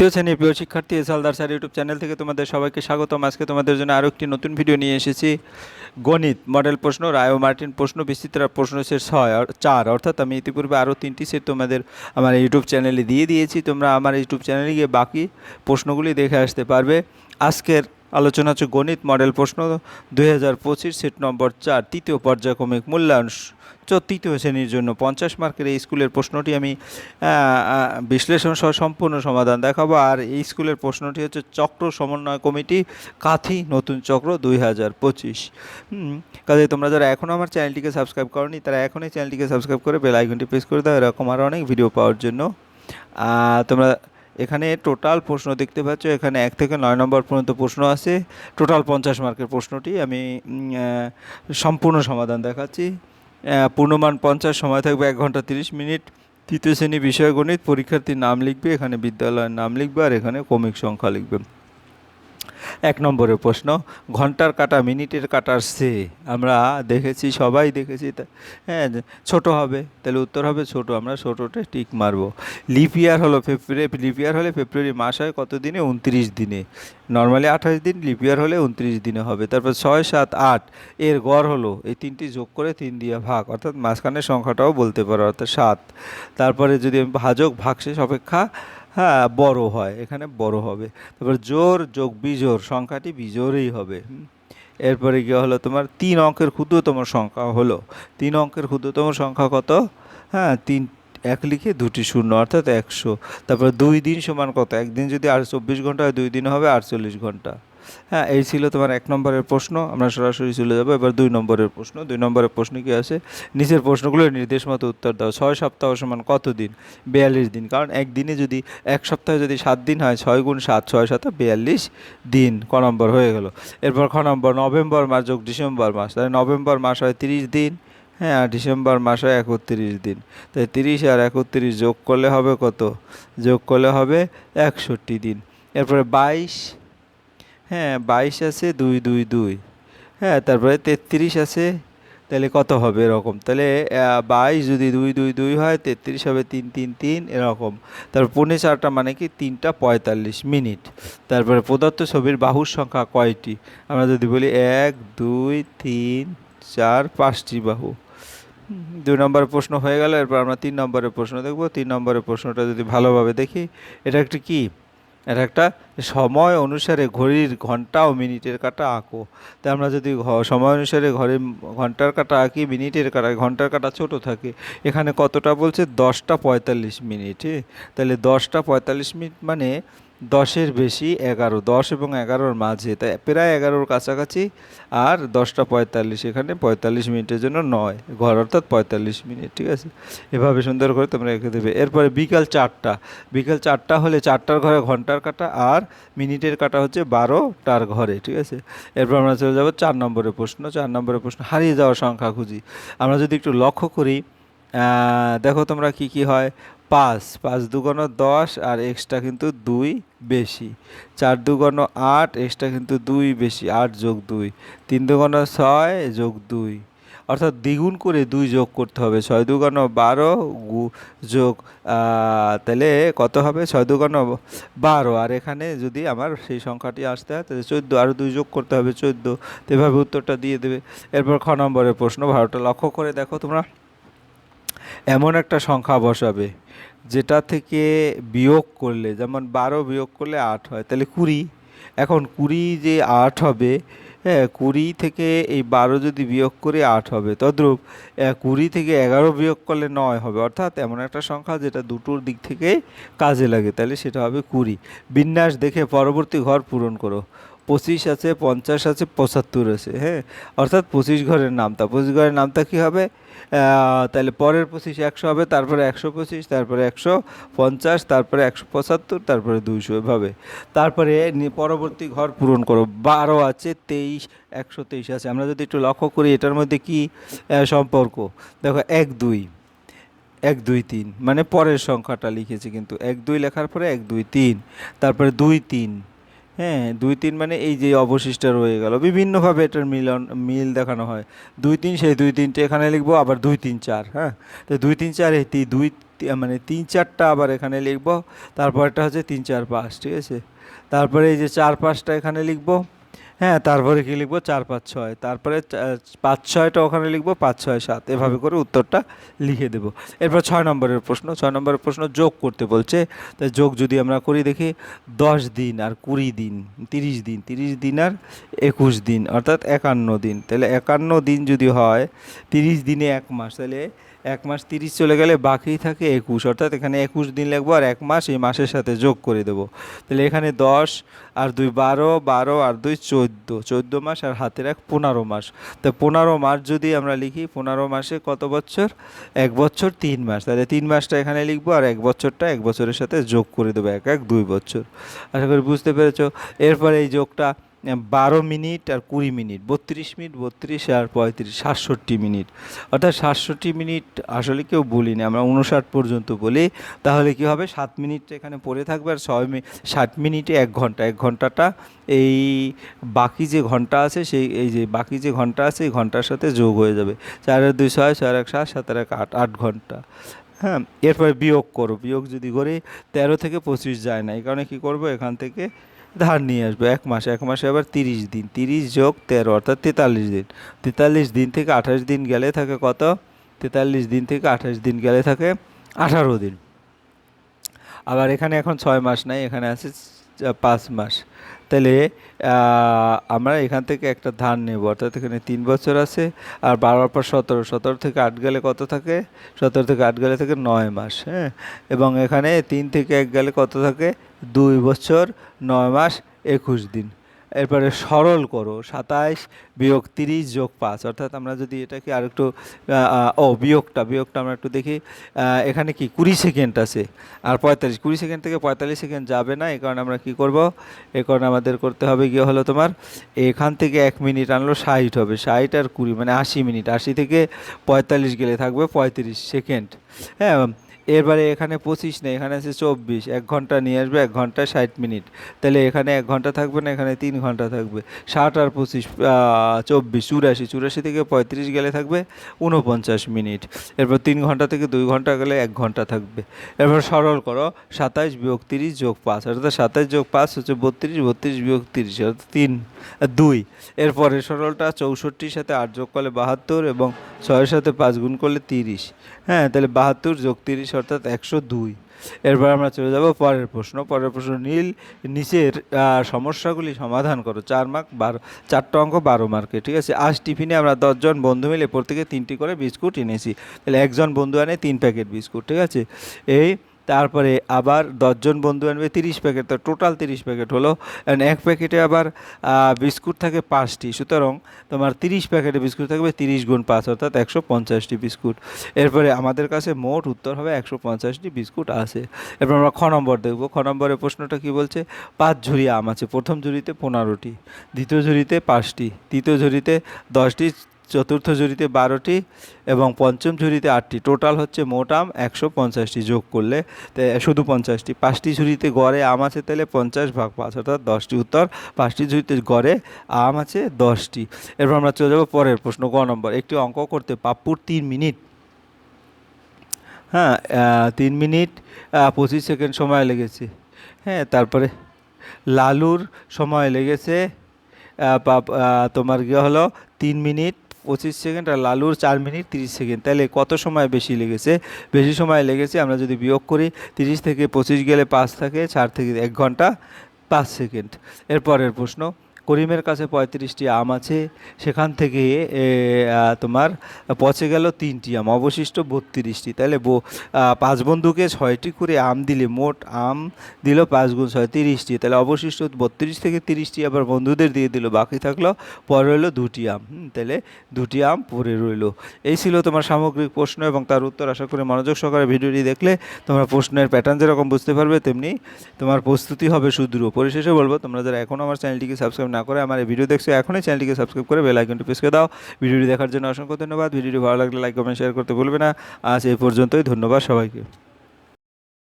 তৃতীয় শ্রেণির প্রিয় শিক্ষার্থী S Haldar sir YouTube channel থেকে তোমাদের সবাইকে স্বাগতম। আজকে তোমাদের জন্য আরও একটি নতুন ভিডিও নিয়ে এসেছি। গণিত, মডেল প্রশ্ন, রায় মার্টিন প্রশ্ন বিচিত্রা প্রশ্ন সেট ছয় চার। অর্থাৎ আমি ইতিপূর্বে আরও তিনটি সেট তোমাদের আমার ইউটিউব চ্যানেলে দিয়ে দিয়েছি। তোমরা আমার ইউটিউব চ্যানেলে গিয়ে বাকি প্রশ্নগুলি দেখে আসতে পারবে। আজকের আলোচনা হচ্ছে গণিত মডেল প্রশ্ন দুই হাজার পঁচিশ, সেট নম্বর চার, তৃতীয় পর্যায়ক্রমিক মূল্যায়ন তৃতীয় শ্রেণির জন্য পঞ্চাশ মার্কের এই স্কুলের প্রশ্নটি আমি বিশ্লেষণ সহ সম্পূর্ণ সমাধান দেখাবো। আর এই স্কুলের প্রশ্নটি হচ্ছে চক্র সমন্বয় কমিটি, কাথি নতুন চক্র দুই হাজার পঁচিশ। কাজে তোমরা যারা এখনও আমার চ্যানেলটিকে সাবস্ক্রাইব করনি, তারা এখনই চ্যানেলটিকে সাবস্ক্রাইব করে বেল আইকনটি প্রেস করে দাও। এরকম আরও অনেক ভিডিও পাওয়ার জন্য। তোমরা এখানে টোটাল প্রশ্ন দেখতে পাচ্ছ, এখানে এক থেকে নয় নম্বর পর্যন্ত প্রশ্ন আছে। টোটাল পঞ্চাশ মার্কের প্রশ্নটি, আমি সম্পূর্ণ সমাধান দেখাচ্ছি। পূর্ণমান পঞ্চাশ, সময় থাকবে এক ঘণ্টা তিরিশ মিনিট। তৃতীয় শ্রেণি বিষয় গণিত, পরীক্ষার্থীর নাম লিখবে, এখানে বিদ্যালয়ের নাম লিখবে, আর এখানে কমিক সংখ্যা লিখবে। এক নম্বরের প্রশ্ন, ঘণ্টার কাটা মিনিটের কাটার সে, আমরা দেখেছি, সবাই দেখেছি হ্যাঁ ছোট হবে, তাহলে উত্তর হবে ছোট, আমরা ছোটোটা টিক মারবো। লিপ ইয়ার হলো ফেব্রুয়ারি, লিপ ইয়ার হলে ফেব্রুয়ারি মাস হয় কত দিনে? উনত্রিশ দিনে। নর্মালি আঠাশ দিন, লিপ ইয়ার হলে উনত্রিশ দিনে হবে। তারপর ছয়, সাত, আট, এর গড় হলো, এই তিনটি যোগ করে তিন দিয়ে ভাগ, অর্থাৎ মাঝখানের সংখ্যাটাও বলতে পারো, অর্থাৎ সাত। তারপরে যদি আমি ভাজক, ভাগশেষ, অপেক্ষা হ্যাঁ বড় হয়, এখানে বড় হবে। তারপর জোর, যোগ বিজোর সংখ্যাটি বিজোরেই হবে। এরপরে কী হলো তোমার তিন অঙ্কের ক্ষুদ্রতম সংখ্যা হলো। তিন অঙ্কের ক্ষুদ্রতম সংখ্যা কত? হ্যাঁ তিন, এক লিখে দুটি শূন্য, অর্থাৎ একশো। তারপরে দুই দিন সমান কত? একদিন যদি আর চব্বিশ ঘণ্টা হয়, দুই দিন হবে আটচল্লিশ ঘণ্টা। হ্যাঁ এই ছিল তোমার এক নম্বরের প্রশ্ন। আমরা সরাসরি চলে যাব। এবার দুই নম্বরের প্রশ্ন। দুই নম্বরের প্রশ্ন কি আছে? নিচের প্রশ্নগুলোর নির্দেশ মতো উত্তর দাও। ছয় সপ্তাহ সমান কত দিন বিয়াল্লিশ দিন। কারণ একদিনে যদি, এক সপ্তাহে যদি সাত দিন হয়, ছয় গুণ সাত, ছয় সাত বিয়াল্লিশ দিন। ক নম্বর হয়ে গেল। এরপর খ নম্বর, নভেম্বর মাস যোগ ডিসেম্বর মাস। তাহলে নভেম্বর মাস হয় তিরিশ দিন। হ্যাঁ আর ডিসেম্বর মাস হয় একত্রিশ দিন। তাই তিরিশ আর একত্রিশ যোগ করলে হবে কত? যোগ করলে হবে একষট্টি দিন। এরপরে বাইশ হ্যাঁ বাইশ আছে, দুই দুই দুই। হ্যাঁ তারপরে তেত্রিশ আছে, তাহলে কত হবে এরকম? তাহলে বাইশ যদি দুই দুই দুই হয়, তেত্রিশ হবে তিন তিন তিন, এরকম। তারপর পৌনে চারটা মানে কি, তিনটা পঁয়তাল্লিশ মিনিট। তারপরে প্রদত্ত ছবির বাহুর সংখ্যা কয়টি? আমরা যদি বলি এক, দুই, তিন, চার, পাঁচটি বাহু। দুই নম্বরের প্রশ্ন হয়ে গেল, এরপর আমরা তিন নম্বরের প্রশ্ন দেখব। তিন নম্বরের প্রশ্নটা যদি ভালোভাবে দেখি, এটা একটি কি? এটা একটা সময় অনুসারে ঘড়ির ঘণ্টা ও মিনিটের কাটা আঁকো তাই আমরা যদি সময় অনুসারে ঘরে ঘণ্টার কাটা আঁকি, মিনিটের কাটা, ঘণ্টার কাটা ছোট থাকে, এখানে কতটা বলছে দশটা পঁয়তাল্লিশ মিনিট? তাহলে দশটা পঁয়তাল্লিশ মিনিট মানে দশের বেশি, এগারো, দশ এবং এগারোর মাঝে। তাই প্রায় এগারোর কাছাকাছি, আর দশটা পঁয়তাল্লিশ, এখানে পঁয়তাল্লিশ মিনিটের জন্য নয়। ঘর অর্থাৎ পঁয়তাল্লিশ মিনিট, ঠিক আছে? এভাবে সুন্দর করে তোমরা রেখে দেবে। এরপরে বিকাল চারটা। বিকাল চারটা হলে চারটার ঘরে ঘণ্টার কাটা, আর মিনিটের কাটা হচ্ছে বারোটার ঘরে, ঠিক আছে? এরপর আমরা চলে যাব চার নম্বরের প্রশ্ন। চার নম্বরের প্রশ্ন, হারিয়ে যাওয়ার সংখ্যা খুঁজি। আমরা যদি একটু লক্ষ্য করি দেখো তোমরা কি কি হয়। পাঁচ পাঁচ দুগুণ দশ আর এক্সট্রা কিন্তু দুই বেশি। চার দুগুণ আট এক্সট্রা কিন্তু দুই বেশি, আট যোগ দুই। তিন দুগুণ ছয় যোগ দুই। অর্থাৎ দ্বিগুণ করে দুই যোগ করতে হবে। ছয় দুগুণ বারো যোগ তাহলে কত হবে? ছয় দুগুণ বারো। আর এখানে যদি আমার সেই সংখ্যাটি আসতে হয়, তাহলে চোদ্দ আরও দুই যোগ করতে হবে, চোদ্দ। তো এভাবে উত্তরটা দিয়ে দেবে। এরপর খ নম্বরের প্রশ্ন। ভারতটা লক্ষ্য করে দেখো তোমরা। এমন একটা সংখ্যা বসাবে, যেটা থেকে বিয়োগ করলে, যেমন বারো বিয়োগ করলে আট হয়, তাহলে কুড়ি। এখন কুড়ি যে আট হবে হ্যাঁ কুড়ি থেকে এই বারো যদি বিয়োগ করে আট হবে, তদ্রূপ কুড়ি থেকে এগারো বিয়োগ করলে নয় হবে, অর্থাৎ এমন একটা সংখ্যা যেটা দুটোর দিক থেকে কাজে লাগে, তাহলে সেটা হবে কুড়ি। বিন্যাস দেখে পরবর্তী ঘর পূরণ করো। পঁচিশ আছে, পঞ্চাশ আছে, পঁচাত্তর আছে হ্যাঁ? অর্থাৎ পঁচিশ ঘরের নামতা পঁচিশ ঘরের নামতা কী হবে? তাহলে পরের পঁচিশ একশো হবে, তারপরে একশো পঁচিশ, তারপরে একশো পঞ্চাশ, তারপরে একশো পঁচাত্তর, তারপরে দুইশো এভাবে। তারপরে পরবর্তী ঘর পূরণ করো। বারো আছে, তেইশ, একশো তেইশ আছে। আমরা যদি একটু লক্ষ্য করি, এটার মধ্যে কি সম্পর্ক? দেখো, এক দুই এক দুই তিন মানে পরের সংখ্যাটা লিখেছি কিন্তু। এক দুই লেখার পরে এক দুই তিন, তারপরে দুই তিন হ্যাঁ দুই তিন মানে এই যে অবশিষ্ট রয়ে গেল। বিভিন্নভাবে এটার মিলন, মিল দেখানো হয়। দুই তিন সেই দুই তিনটে এখানে লিখব, আবার দুই তিন চার হ্যাঁ? তো দুই তিন চার এই দুই মানে তিন চারটা আবার এখানে লিখব। তারপরটা হচ্ছে তিন চার পাঁচ, ঠিক আছে? তারপরে এই যে চার পাঁচটা এখানে লিখব। হ্যাঁ তারপরে কি লিখব? চার পাঁচ ছয়। তারপরে পাঁচ ছয়টা ওখানে লিখব পাঁচ ছয় সাত। এভাবে করে উত্তরটা লিখে দেবো। এরপর ছয় নম্বরের প্রশ্ন। ছয় নম্বরের প্রশ্ন যোগ করতে বলছে। তাই যোগ যদি আমরা করি দেখি দশ দিন আর কুড়ি দিন তিরিশ দিন তিরিশ দিন আর একুশ দিন অর্থাৎ একান্ন দিন। তাহলে একান্ন দিন যদি হয় তিরিশ দিনে এক মাস তাহলে এক মাস তিরিশ চলে গেলে বাকি থাকে একুশ। অর্থাৎ এখানে একুশ দিন লাগবো আর এক মাস এই মাসের সাথে যোগ করে দেবো। তাহলে এখানে দশ আর দুই বারো বারো আর দুই চোদ্দ। চোদ্দ মাস আর হাতের এক পনেরো মাস। তো পনেরো মাস যদি আমরা লিখি, পনেরো মাসে কত বছর? এক বছর তিন মাস। তাহলে তিন মাসটা এখানে লিখব আর এক বছরটা এক বছরের সাথে যোগ করে দেবো, এক এক, দুই বছর। আশা করি বুঝতে পেরেছ? এরপরে এই যোগটা বারো মিনিট আর কুড়ি মিনিট, বত্রিশ মিনিট, বত্রিশ আর পঁয়ত্রিশ, সাতষট্টি মিনিট। অর্থাৎ সাতষট্টি মিনিট আসলে কেউ বলি না আমরা উনষাট পর্যন্ত বলি। তাহলে কি হবে? সাত মিনিট এখানে পড়ে থাকবে আর ছয় মিনিট ষাট মিনিটে এক ঘণ্টা, এক ঘন্টাটা এই বাকি যে ঘণ্টা আছে সেই, এই যে বাকি যে ঘণ্টা আছে এই ঘণ্টার সাথে যোগ হয়ে যাবে। চারের দুই ছয়, চার এক সাত সাত আর এক আট আট ঘণ্টা। হ্যাঁ এরপরে বিয়োগ করো। বিয়োগ যদি করে, তেরো থেকে পঁচিশ যায় না। এই কারণে কী করব? এখান থেকে ধার নিয়ে আসবে, এক মাস, এক মাসে আবার তিরিশ দিন, তিরিশ যোগ তেরো, অর্থাৎ তেতাল্লিশ দিন। তেতাল্লিশ দিন থেকে আঠাশ দিন গেলে থাকে কত? তেতাল্লিশ দিন থেকে আঠাশ দিন গেলে থাকে আঠারো দিন। আবার এখানে এখন ছয় মাস নাই, এখানে আছে পাঁচ মাস। তাহলে আমরা এখান থেকে একটা ধান নেব। অর্থাৎ এখানে তিন বছর আছে, আর বারোর পর সতেরো সতেরো থেকে আট গেলে কত থাকে? সতেরো থেকে আট গেলে থাকে নয় মাস হ্যাঁ? এবং এখানে তিন থেকে এক গেলে কত থাকে? দুই বছর, নয় মাস, একুশ দিন। এরপরে সরল করো, সাতাইশ বিয়োগ তিরিশ যোগ পাঁচ। অর্থাৎ আমরা যদি এটাকে আর একটু ও, বিয়োগটা বিয়োগটা আমরা একটু দেখি এখানে কি কুড়ি সেকেন্ড আছে? আর পঁয়তাল্লিশ, কুড়ি সেকেন্ড থেকে পঁয়তাল্লিশ সেকেন্ড যাবে না, এই কারণে আমরা কি করব? এই কারণে আমাদের করতে হবে গিয়ে হলো তোমার? এখান থেকে এক মিনিট আনলো, ষাট হবে। ষাট আর কুড়ি মানে আশি মিনিট। আশি থেকে পঁয়তাল্লিশ গেলে থাকবে পঁয়ত্রিশ সেকেন্ড। হ্যাঁ এরবারে এখানে পঁচিশ নেই, এখানে আছে চব্বিশ। এক ঘণ্টা নিয়ে আসবে, এক ঘণ্টা ষাট মিনিট। তাহলে এখানে এক ঘণ্টা থাকবে না, এখানে তিন ঘণ্টা থাকবে। ষাট আর পঁচিশ চব্বিশ, চুরাশি চুরাশি থেকে পঁয়ত্রিশ গেলে থাকবে উনপঞ্চাশ মিনিট। এরপর তিন ঘণ্টা থেকে দুই ঘণ্টা গেলে এক ঘণ্টা থাকবে। এরপর সরল করো সাতাইশ বিয়োগ তিরিশ যোগ পাঁচ, অর্থাৎ সাতাইশ যোগ পাঁচ হচ্ছে বত্রিশ বত্রিশ বিয়োগ তিরিশ, অর্থাৎ তিন, দুই। এরপরে সরলটা চৌষট্টির সাথে আট যোগ করলে বাহাত্তর এবং ছয়ের সাথে পাঁচ গুণ করলে তিরিশ। হ্যাঁ তাহলে বাহাত্তর যোগ তিরিশ অর্থাৎ একশো দুই। এরপর আমরা চলে যাব পরের প্রশ্ন। পরের প্রশ্ন, নীল নিচের সমস্যাগুলি সমাধান করো। চার মার্ক বারো, চারটা অঙ্ক, বারো মার্কে ঠিক আছে? আজ টিফিনে আমরা দশজন বন্ধু মিলে প্রত্যেকে তিনটি করে বিস্কুট এনেছি। তাহলে একজন বন্ধু আনে তিন প্যাকেট বিস্কুট, ঠিক আছে? এই তারপরে আবার দশজন বন্ধু আনবে, তিরিশ প্যাকেট তো টোটাল তিরিশ প্যাকেট হলো। এক প্যাকেটে আবার বিস্কুট থাকে পাঁচটি। সুতরাং তোমার তিরিশ প্যাকেটে বিস্কুট থাকবে তিরিশ গুণ পাঁচ, অর্থাৎ একশো পঞ্চাশটি বিস্কুট। এরপরে আমাদের কাছে মোট উত্তর হবে একশো পঞ্চাশটি বিস্কুট আছে। এরপর আমরা খ নম্বর দেখব। খ নম্বরের প্রশ্নটা কি বলছে? পাঁচ ঝুড়ি আম আছে। প্রথম ঝুড়িতে পনেরোটি, দ্বিতীয় ঝুড়িতে পাঁচটি, তৃতীয় ঝুড়িতে দশটি চতুর্থ ঝুড়িতে বারোটি এবং পঞ্চম ঝুড়িতে আটটি। টোটাল হচ্ছে মোট আম একশো পঞ্চাশটি যোগ করলে শুধু পঞ্চাশটি। পাঁচটি ঝুড়িতে গড়ে আম আছে তাহলে পঞ্চাশ ভাগ পাঁচ অর্থাৎ দশটি। উত্তর, পাঁচটি ঝুড়িতে গড়ে আম আছে দশটি। এরপর আমরা চলে যাব পরের প্রশ্ন ক নম্বর। একটি অঙ্ক করতে পাপ্পুর তিন মিনিট। হ্যাঁ তিন মিনিট পঁচিশ সেকেন্ড সময় লেগেছে। হ্যাঁ তারপরে লালুর সময় লেগেছে। তোমার গিয়ে হলো? তিন মিনিট পঁচিশ সেকেন্ড আর লালুর চার মিনিট তিরিশ সেকেন্ড। তাহলে কত সময় বেশি লেগেছে? বেশি সময় লেগেছে, আমরা যদি বিয়োগ করি, তিরিশ থেকে পঁচিশ গেলে পাঁচ থাকে, চার থেকে এক ঘণ্টা, পাঁচ সেকেন্ড। এরপরের প্রশ্ন। করিমের কাছে পঁয়ত্রিশটি আম আছে, সেখান থেকে তোমার পচে গেল তিনটি আম, অবশিষ্ট বত্রিশটি। তাহলে পাঁচ বন্ধুকে ছয়টি করে আম দিলে মোট আম দিল পাঁচ গুণ ছয়, তিরিশটি। তাহলে অবশিষ্ট বত্রিশ থেকে তিরিশটি আবার বন্ধুদের দিয়ে দিল, বাকি থাকল, পরে রইল দুটি আম। তাহলে দুটি আম পরে রইল। এই ছিল তোমার সামগ্রিক প্রশ্ন এবং তার উত্তর আশা করি মনোযোগ সহকারে ভিডিওটি দেখলে তোমরা প্রশ্নের প্যাটার্ন যেরকম বুঝতে পারবে, তেমনি তোমার প্রস্তুতি হবে সুদৃঢ় পরিশেষে বলব, তোমরা যারা এখনও আমার চ্যানেলটিকে সাবস্ক্রাইব না করে আমার এই ভিডিও দেখছ, এখনই চ্যানেলটিকে সাবস্ক্রাইব করে বেল আইকনটি প্রেস করে দাও। ভিডিওটি দেখার জন্য অসংখ্য ধন্যবাদ। ভিডিওটি ভালো লাগলে লাইক কমেন্ট শেয়ার করতে ভুলবে না। আজ এই পর্যন্তই। ধন্যবাদ সবাইকে।